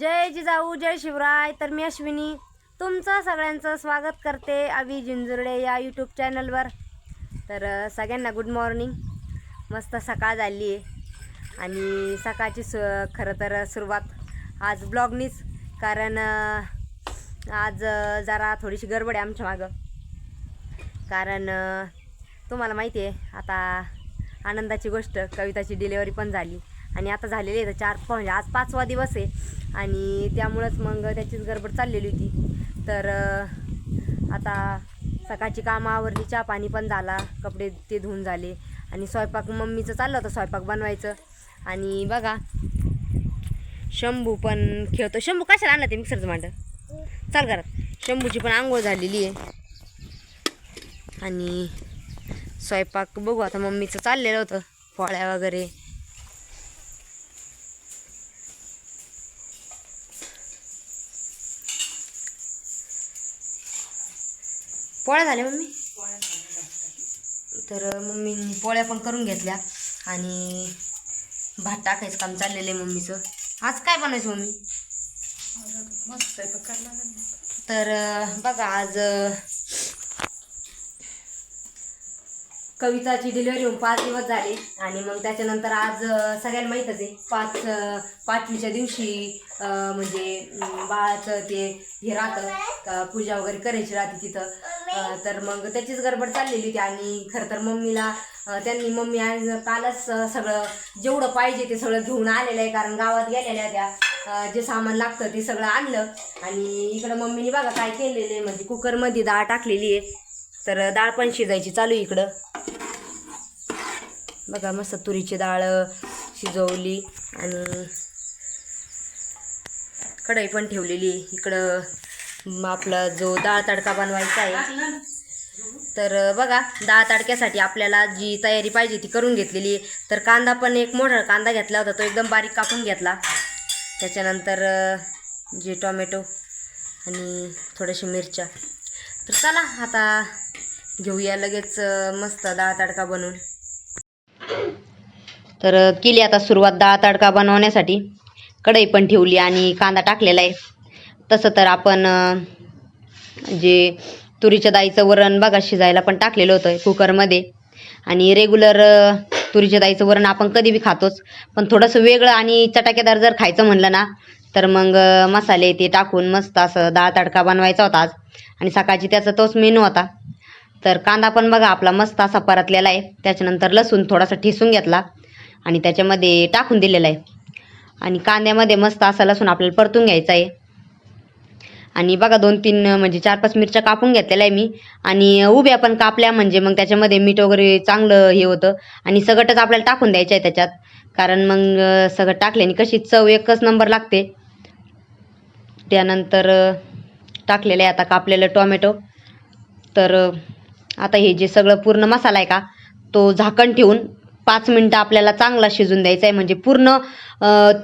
जय जिजाऊ जय शिवराय. तर मी अश्विनी तुमचं सगळ्यांचं स्वागत करते अवी जिंजुर्डे या यूट्यूब चॅनलवर तर सगळ्यांना गुड मॉर्निंग मस्त सकाळ झाली आहे. आणि सकाळची सु खरं तर सुरुवात आज ब्लॉगनीच कारण आज जरा थोडीशी गडबड आहे आमच्या मागं. कारण तुम्हाला माहिती आहे आता आनंदाची गोष्ट कविताची डिलेवरी पण झाली. आणि आता झालेले तर चार म्हणजे आज पाचवा दिवस आहे. आणि त्यामुळंच मग त्याचीच गडबड चाललेली होती. तर आता सकाळची कामं आवरली चहा पाणी पण झाला कपडे ते धुवून झाले. आणि स्वयंपाक मम्मीचं चाललं होतं स्वयंपाक बनवायचं. आणि बघा शंभू पण खेळतो. शंभू कशाला आणलं ते मिक्सरचं मांड चाल घरात. शंभूची पण आंघोळ झालेली आहे. आणि स्वयंपाक बघू आता मम्मीचं चाललेलं होतं फळ्या वगैरे. पोळ्या झाल्या मम्मी? तर मम्मीनी पोळ्या पण करून घेतल्या आणि भात टाकायचं काम चाललेलं आहे मम्मीचं. आज काय बनवायचं मम्मी? तर बघा आज अं, कविताची डिलिव्हरी होऊन पाच दिवस झाले. आणि मग त्याच्यानंतर आज सगळ्यांना माहीतच आहे पाच पाचवीच्या दिवशी म्हणजे बाळाचं ते हे राहतं पूजा वगैरे करायची राहते तिथं. तर मग त्याचीच गडबड चाललेली होती आणि खरं तर मम्मीला त्यांनी मम्मी आज कालच सगळं जेवढं पाहिजे ते सगळं घेऊन आलेलं आहे कारण गावात गेलेल्या त्या जे सामान लागतं ते सगळं आणलं. आणि इकडं मम्मीने बघा काय केलेलं आहे म्हणजे कुकरमध्ये डाळ टाकलेली आहे. तर डाळ पण शिजायची. चालू आहे इकडं. बघा मस्त तुरीची डाळ शिजवली आणि कढई पण ठेवलेली इकडं आपला जो डाळ तडका बनवायचा आहे. तर बघा डाळ तडक्यासाठी आपल्याला जी तयारी पाहिजे ती करून घेतलेली आहे. तर कांदा पण एक मोठा कांदा घेतला होता तो एकदम बारीक कापून घेतला. त्याच्यानंतर जे टोमॅटो आणि थोड्याशा मिरच्या. तर चला आता घेऊया लगेच मस्त दहा तडका बनवून. तर केली आता सुरुवात दहा तडका बनवण्यासाठी. कढई पण ठेवली आणि कांदा टाकलेला आहे. तसं तर आपण जे तुरीच्या दाईचं वरण बघा शिजायला पण टाकलेलं होतं कुकरमध्ये. आणि रेग्युलर तुरीच्या दाईचं वरण आपण कधी बी खातोच. पण थोडंसं वेगळं आणि चटाकेदार जर खायचं म्हणलं ना तर मग मसाले ते टाकून मस्त असं दहा तडका बनवायचा होता आज. आणि सकाळची त्याचा तोच मेनू होता. तर कांदा पण बघा आपला मस्त असा परतलेला आहे. त्याच्यानंतर लसूण थोडासा ठेसून घेतला. आणि त्याच्यामध्ये टाकून दिलेला आहे. आणि कांद्यामध्ये मस्त असा लसूण आपल्याला परतून घ्यायचा आहे. आणि बघा दोन तीन म्हणजे चार पाच मिरच्या कापून घेतलेल्या आहे मी. आणि उभ्या पण कापल्या म्हणजे मग त्याच्यामध्ये मीठ वगैरे चांगलं हे होतं. आणि सगटच आपल्याला टाकून द्यायचं आहे त्याच्यात. कारण मग सगळं टाकल्याने कशी चव एकच नंबर लागते. त्यानंतर टाकलेलं आहे आता कापलेलं टोमॅटो. तर आता हे जे सगळं पूर्ण मसाला आहे का तो झाकण ठेवून पाच मिनटं आपल्याला चांगला शिजून द्यायचा आहे. म्हणजे पूर्ण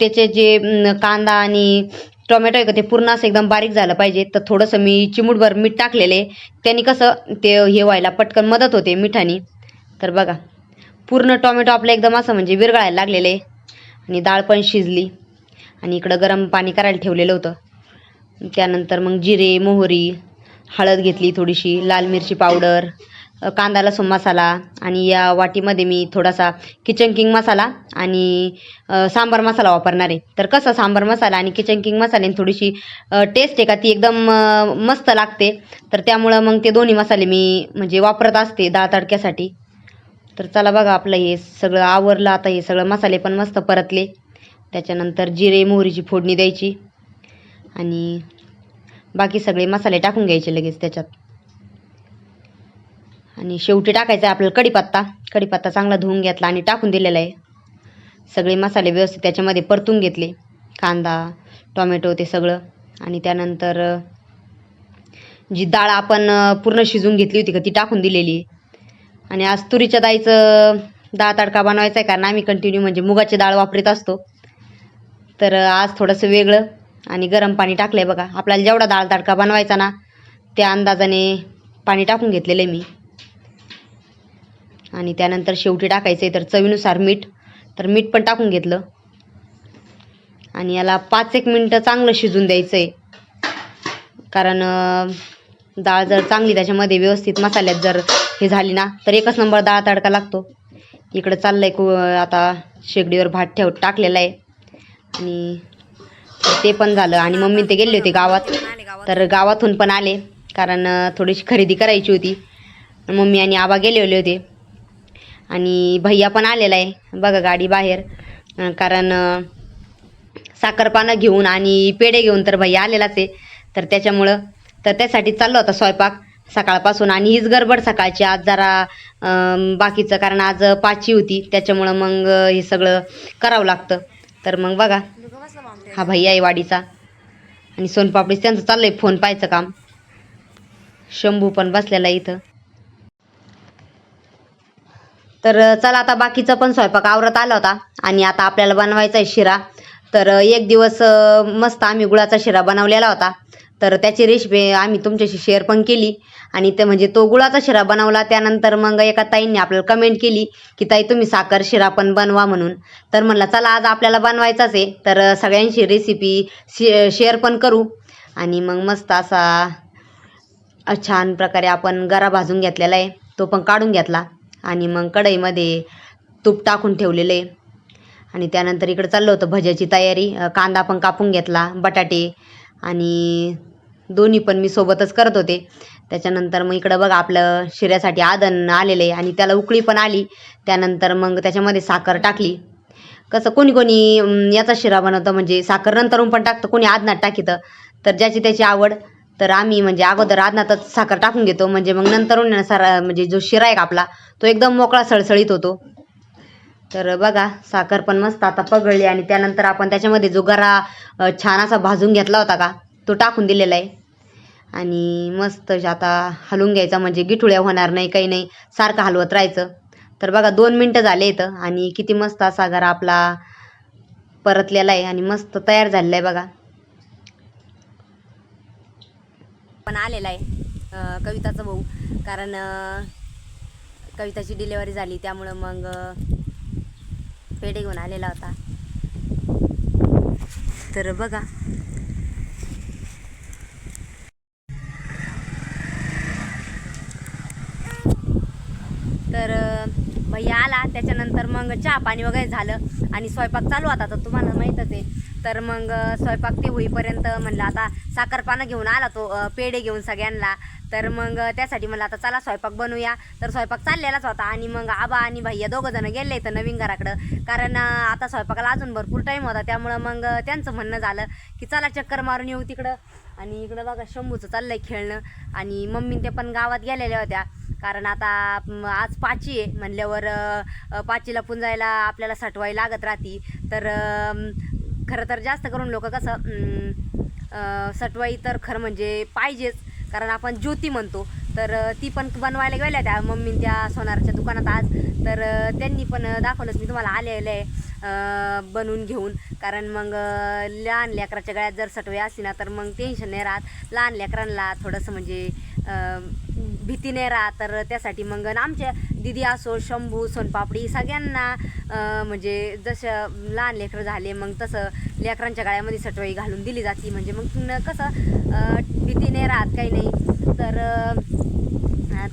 त्याचे जे कांदा आणि टोमॅटो आहे का ते पूर्ण असं एकदम बारीक झालं पाहिजे. तर थोडंसं मी चिमूटभर मीठ टाकलेले. आहे त्यांनी कसं ते हे व्हायला पटकन मदत होते मिठानी. तर बघा पूर्ण टोमॅटो आपलं एकदम असं म्हणजे विरघळायला लागलेले आणि डाळ पण शिजली. आणि इकडं गरम पाणी करायला ठेवलेलं होतं. त्यानंतर मग जिरे मोहरी हळद घेतली थोडीशी लाल मिरची पावडर कांदा लसूण मसाला आणि या वाटीमध्ये मी थोडासा किचन किंग मसाला आणि सांबार मसाला वापरणार आहे. तर कसं सांबार मसाला आणि किचन किंग मसाल्याने थोडीशी टेस्ट आहे का ती एकदम मस्त लागते. तर त्यामुळं मग ते दोन्ही मसाले मी म्हणजे वापरत असते डाळ तडक्यासाठी. तर चला बघा आपलं हे सगळं आवरलं आता हे सगळं मसाले पण मस्त परतले. त्याच्यानंतर जिरे मोहरीची फोडणी द्यायची. आणि बाकी सगळे मसाले टाकून घ्यायचे लगेच त्याच्यात. आणि शेवटी टाकायचा आहे आपल्याला कढीपत्ता. कढीपत्ता चांगला धुवून घेतला आणि टाकून दिलेला आहे. सगळे मसाले व्यवस्थित त्याच्यामध्ये परतून घेतले. कांदा टोमॅटो ते सगळं. आणि त्यानंतर जी डाळ आपण पूर्ण शिजून घेतली होती का ती टाकून दिलेली आणि आज तुरीच्या डाळीचं डाळ तडका बनवायचा आहे कारण आम्ही कंटिन्यू म्हणजे मुगाची डाळ वापरत असतो. तर आज थोडंसं वेगळं. आणि गरम पाणी टाकलं आहे बघा. आपल्याला जेवढा डाळ तडका बनवायचा ना त्या अंदाजाने पाणी टाकून घेतलेलं आहे मी. आणि त्यानंतर शेवटी टाकायचं आहे तर चवीनुसार मीठ. तर मीठ पण टाकून घेतलं. आणि याला पाच एक मिनटं चांगलं शिजून द्यायचं आहे कारण डाळ जर चांगली त्याच्यामध्ये व्यवस्थित मसाल्यात जर हे झाली ना तर एकच नंबर डाळ तडका लागतो. इकडं चाललंय कु आता शेगडीवर भात ठेव टाकलेला आहे. आणि ते पण झालं. आणि मम्मी ते गेले होते गावात. तर गावातून पण आले. कारण थोडीशी खरेदी करायची होती. मम्मी आणि आबा गेलेले होते आणि भैया पण आलेला आहे. बघा गाडी बाहेर. कारण साखरपानं घेऊन आणि पेढे घेऊन तर भैया आलेलाच आहे. तर त्याच्यामुळं तर त्यासाठी चाललो होता स्वयंपाक सकाळपासून. आणि हीच गडबड सकाळची. आज जरा बाकीचं कारण आज पाची होती. त्याच्यामुळं मग हे सगळं करावं लागतं. तर मग बघा. हा भैया आहे वाडीचा. आणि सोनपापडीच त्यांचं चाललंय फोन पाहायचं काम. शंभू पण बसलेला आहे इथं. तर चला आता बाकीचा पण स्वयंपाक आवरत आला होता. आणि आता आपल्याला बनवायचा आहे शिरा. तर एक दिवस मस्त आम्ही गुळाचा शिरा बनवलेला होता. तर त्याची रेसिपी आम्ही तुमच्याशी शेअर पण केली. आणि ते म्हणजे तो गुळाचा शिरा बनवला. त्यानंतर मग एका ताईंनी आपल्याला कमेंट केली की ताई तुम्ही साखर शिरा पण बनवा म्हणून. तर म्हणलं चला आज आपल्याला बनवायचाच आहे. तर सगळ्यांशी रेसिपी शेअर पण करू. आणि मग मस्त असा छान प्रकारे आपण गरा भाजून घेतलेला आहे. तो पण काढून घेतला. आणि मग कढईमध्ये तूप टाकून ठेवलेलं. आहे आणि त्यानंतर इकडे चाललं होतं भज्याची तयारी. कांदा पण कापून घेतला बटाटे आणि दोन्ही पण मी सोबतच करत होते. त्याच्यानंतर मग इकडं बघा आपलं शिऱ्यासाठी आदन आलेलं आहे आणि त्याला उकळी पण आली. त्यानंतर मग त्याच्यामध्ये साखर टाकली. कसं कोणी कोणी याचा शिरा बनवतं म्हणजे साखर नंतरून पण टाकतं कोणी आदनात टाकीतं. तर ज्याची त्याची आवड तर आम्ही म्हणजे अगोदर आदनातच साखर टाकून घेतो. म्हणजे मग नंतरून सारा म्हणजे जो शिरा आहे आपला तो एकदम मोकळा सळसळीत होतो. तर बघा साखर पण मस्त आता पगळली आणि त्यानंतर आपण त्याच्यामध्ये जो गरा छान असा भाजून घेतला होता का तो टाकून दिलेला आहे. आणि मस्त आता हलवून घ्यायचा म्हणजे गिठुळ्या होणार नाही काही नाही सारखं हलवत राहायचं. तर बघा दोन मिनटं झाले इथं आणि किती मस्त असा गरा आपला परतलेला आहे आणि मस्त तयार झालेला आहे बघा. पण आलेला आहे कविताचा भाऊ. कारण कविताची डिलेवरी झाली त्यामुळं मग पेढे घेऊन आलेला होता. तर बघा तर अं, आला त्याच्यानंतर मग चहा पाणी वगैरे झालं आणि स्वयंपाक चालू आता तर तुम्हाला माहीतच आहे. तर मग स्वयंपाक ते होईपर्यंत म्हणलं आता साखरपानं घेऊन आला तो पेढे घेऊन सगळ्यांना. तर मग त्यासाठी म्हणलं आता चला स्वयंपाक बनवूया. तर स्वयंपाक चाललेलाच होता आणि मग आबा आणि भैया दोघं जण गेले तर नवीन घराकडं. कारण आता स्वयंपाकाला अजून भरपूर टाईम होता. त्यामुळं मग त्यांचं म्हणणं झालं की चला चक्कर मारून येऊ तिकडं. आणि इकडं बघा शंभूचं चाललंय खेळणं. आणि मम्मी ते पण गावात गेलेल्या होत्या. कारण आता आज पाची आहे म्हणल्यावर पाचीला पुंजायला आपल्याला सटवाई लागत राहती. तर खरं तर जास्त करून लोक कसं सटवाई तर खरं म्हणजे पाहिजेच कारण आपण ज्योती म्हणतो. तर ती पण बनवायला गेल्या त्या मम्मी त्या सोनारच्या दुकानात आज. तर त्यांनी पण दाखवलंच मी तुम्हाला आलेलं आहे बनवून घेऊन. कारण मग लहान लेकराच्या गळ्यात जर सटवे असली ना तर मग टेन्शन नाही राहत. लहान लेकरांना थोडंसं म्हणजे भीती नाही राहत तर त्यासाठी मग आमच्या दिदी असो शंभू सोनपापडी सगळ्यांना म्हणजे जसं लहान लेकरं झाले मग तसं लेकरांच्या गाळ्यामध्ये सटवाई घालून दिली जाते. म्हणजे मग कसं भीती नाही राहत काही नाही. तर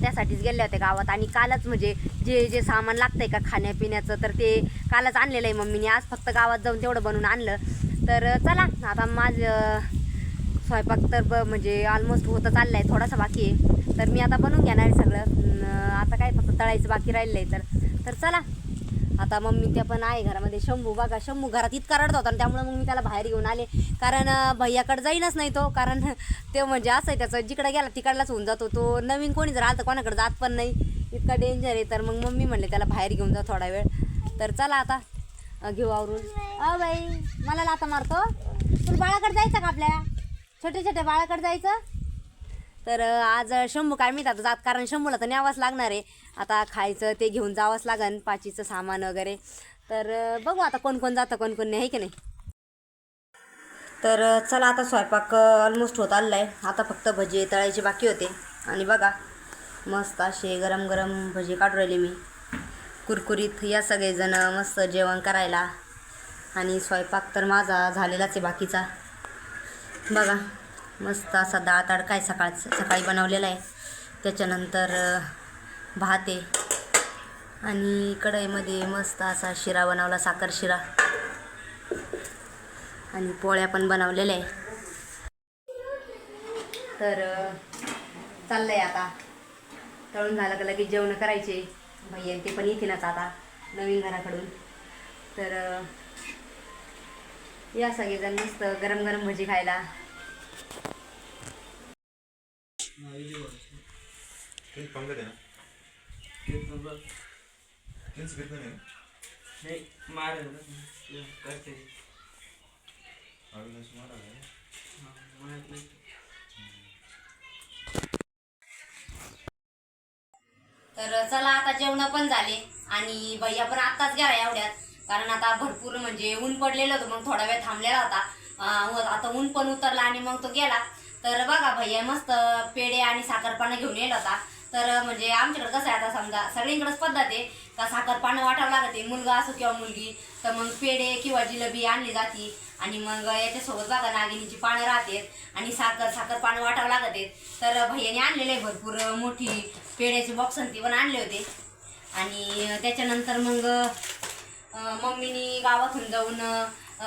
त्यासाठीच गेले होते गावात. आणि कालच म्हणजे जे जे सामान लागतं आहे का खाण्यापिण्याचं तर ते कालच आणलेलं आहे मम्मीने. आज फक्त गावात जाऊन तेवढं बनवून आणलं. तर चला आता माझं स्वयंपाक तर ब म्हणजे ऑलमोस्ट होतं चाललं आहे थोडासा बाकी आहे. तर मी आता बनवून घेणार आहे सगळं. आता काय फक्त तळायचं बाकी राहिलं आहे तर. तर चला. आता मम्मी त्या पण आहे घरामध्ये. शंभू बघा शंभू घरात इतका रडत होता आणि त्यामुळे मग मी त्याला बाहेर घेऊन आले. कारण भैयाकडे जाईनच नाही तो. कारण ते म्हणजे असं आहे त्याचं जिकडे गेला तिकडलाच होऊन जातो तो. नवीन कोणी जर आलं तर कोणाकडे जात पण नाही. इतका डेंजर आहे. तर मग मम्मी म्हणले त्याला बाहेर घेऊन जा थोडा वेळ. तर चला आता. घेऊ आवरून. अ बाई मला लाता मारतो. तुला बाळाकडे जायचं का आपल्या? छोट्या छोट्या बाळाकडे जायचं? तर आज शंभू काय माहीत आता जात कारण शंभूला तर न्यावंच लागणार आहे. आता खायचं ते घेऊन जावंच लागन पाचीचं सामान वगैरे. तर बघू आता कोण कोण जातं कोण कोण नाही आहे की नाही? तर चला आता स्वयंपाक ऑलमोस्ट होत आलेला आहे आता फक्त भजी तळायचे बाकी होते. आणि बघा मस्त असे गरम गरम भजी काढू राहिले मी. कुरकुरीत या सगळेजण मस्त जेवण करायला. आणि स्वयंपाक तर माझा झालेलाच आहे बाकीचा. बघा मस्त असा डाळ तडका आहे सकाळ सकाळी बनवलेला आहे. त्याच्यानंतर भात आहे. आणि कढईमध्ये मस्त असा शिरा बनवला साखर शिरा. आणि पोळ्या पण बनवलेल्या आहे. तर चाललं चाललंय आता. तळून झालं का लगेच जेवण करायचे. भैया ते पण येतीलच आता नवीन घराकडून. तर या सगळेजण मस्त गरम गरम भजी खायला. तर चला आता जेवण पण झाले आणि भैया पण आत्ताच घ्या एवढ्यात. कारण आता भरपूर म्हणजे ऊन पडलेलं होतं मग थोडा वेळ थांबलेला होता. आता ऊन पण उतरला आणि मग तो गेला. तर बघा भैया मस्त पेढे आणि साखरपानं घेऊन येईल होता. तर म्हणजे आमच्याकडे कसं आहे आता समजा सगळीकडेच पद्धत आहे का साखरपानं वाटावं लागते मुलगा असो किंवा मुलगी तर मग पेढे किंवा जिलेबी आणली जाते. आणि मग याच्यासोबत बघा नागिनीची पानं राहते आणि साखर साखर पानं वाटावं लागते तर भैयाने आणलेले भरपूर मोठी पेढ्याचे बॉक्स ती पण आणले होते. आणि त्याच्यानंतर मग मम्मीनी गावातून जाऊन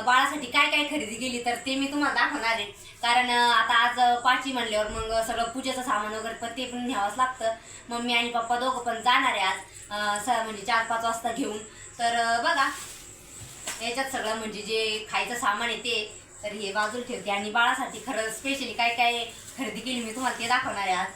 बाळासाठी काय काय खरेदी केली तर ते मी तुम्हाला दाखवणार आहे. कारण आता आज पाची म्हणल्यावर मग सगळं पूजेचं सामान वगैरे पण ते पण घ्यावंच लागतं. मम्मी आणि पप्पा दोघं पण जाणार आहे आज. स म्हणजे चार पाच वाजता घेऊन. तर बघा. याच्यात सगळं म्हणजे जे खायचं सामान आहे ते तर हे बाजूला ठेवते. आणि बाळासाठी खरं स्पेशली काय काय खरेदी केली मी तुम्हाला ते दाखवणार आहे आज.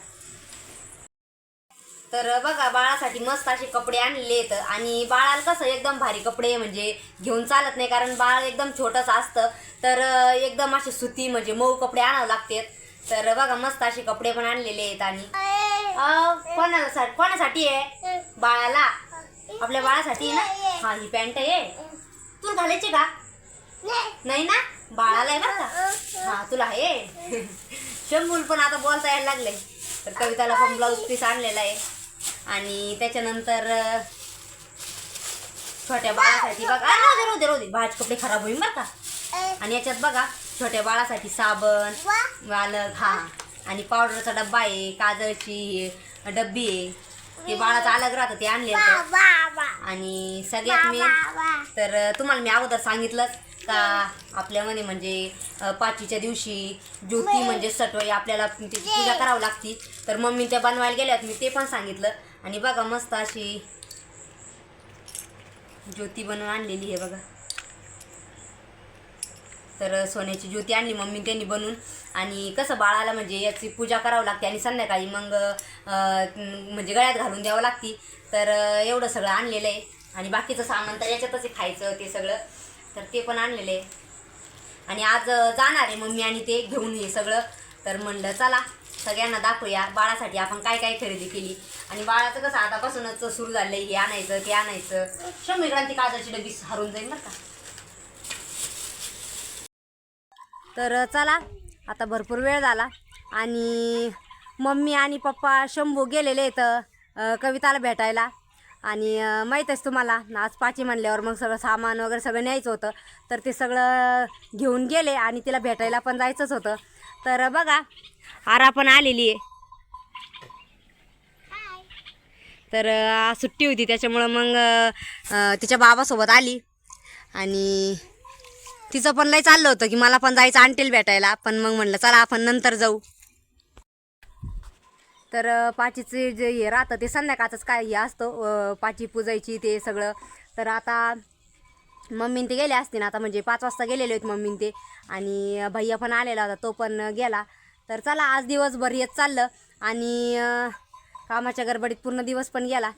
तर बघा बाळासाठी मस्त असे कपडे आणलेले आहेत आणि बाळाला कसं एकदम भारी कपडे म्हणजे घेऊन चालत नाही कारण बाळ एकदम छोटंसं असतं. तर एकदम असे सुती म्हणजे मऊ कपडे आणावं लागतात. तर बघा मस्त असे कपडे पण आणलेले आहेत आणि कोणाला कोणासाठी कोणासाठी आहे? बाळाला. आपल्या बाळासाठी ना? हा ही पॅन्ट आहे. तू घालायची का? नाही ना? बाळाला आहे बरं का? हा तुला आहे. शंभूल पण आता बोलता यायला लागले तर कविताला पण ब्लाऊज पीस आणलेला आहे. आणि त्याच्यानंतर छोट्या बाळासाठी बघा. आ, राहू दे राहू दे राहू दे. कपडे खराब होईल बरं का. आणि याच्यात बघा छोट्या बाळासाठी साबण वालक हा. आणि पावडरचा डब्बा आहे काजळची डब्बी आहे. ते बाळाचं अलग राहतं ते आणले आणि सगळ्यात मी तर तुम्हाला मी अगोदर सांगितलंच का आपल्यामध्ये म्हणजे पाचवीच्या दिवशी ज्योती म्हणजे सटवाई आपल्याला पूजा करावी लागती. तर मम्मी त्या बनवायला गेल्यात मी ते पण सांगितलं. आणि बघा मस्त अशी ज्योती बनवून आणलेली आहे बघा. तर सोन्याची ज्योती आणली मम्मी त्यांनी बनवून. आणि कसं बाळाला म्हणजे याची पूजा करावं लागते आणि संध्याकाळी मग म्हणजे गळ्यात घालून द्यावं लागती. तर एवढं सगळं आणलेलं आहे. आणि बाकीचं सामान तर याच्यातच आहे खायचं ते सगळं. तर ते पण आणलेलं आहे. आणि आज जाणार आहे मम्मी आणि ते घेऊन हे सगळं. तर म्हणलं चला सगळ्यांना दाखवूया बाळासाठी आपण काय काय खरेदी केली. आणि बाळाचं कसं आतापासूनच सुरू झालंय हे आणायचं ते आणायचं. शंभर काजळची डबी हरून जाईल बरं का? तर चला आता भरपूर वेळ झाला. आणि मम्मी आणि पप्पा शंभू गेलेले आहेत कविताला भेटायला. आणि अ, माहीतच तुम्हाला आज पाची म्हणल्यावर मग सगळं सामान वगैरे सगळं न्यायचं होतं. तर ते सगळं घेऊन गेले आणि तिला भेटायला पण जायचंच होतं. तर बघा आरा पण आलेली आहे. तर सुट्टी होती त्याच्यामुळं मग तिच्या बाबासोबत आली. आणि तिचं पण लय चाललं होतं की मला पण जायचं आणतील भेटायला. पण मग म्हणलं चला आपण नंतर जाऊ. तर पाचीचे जे हे राहतं ते संध्याकाळचंच काय हे असतं पाची पूजायची ते सगळं. तर आता मम्मी ते गेले असतील आता म्हणजे पाच वाजता गेलेले आहेत मम्मी ते. आणि भैया पण आलेला होता तो पण गेला. तर चला आज दिवसभर येत चाललं. आणि कामाच्या गडबडीत पूर्ण दिवस पण गेला.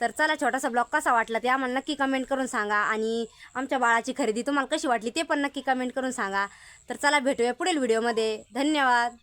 तर चला छोटासा ब्लॉग कसा वाटला ते आम्हाला नक्की कमेंट करून सांगा. आणि आमच्या बाळाची खरेदी तुम्हाला कशी वाटली ते पण नक्की कमेंट करून सांगा. तर चला भेटूया पुढील व्हिडिओमध्ये धन्यवाद.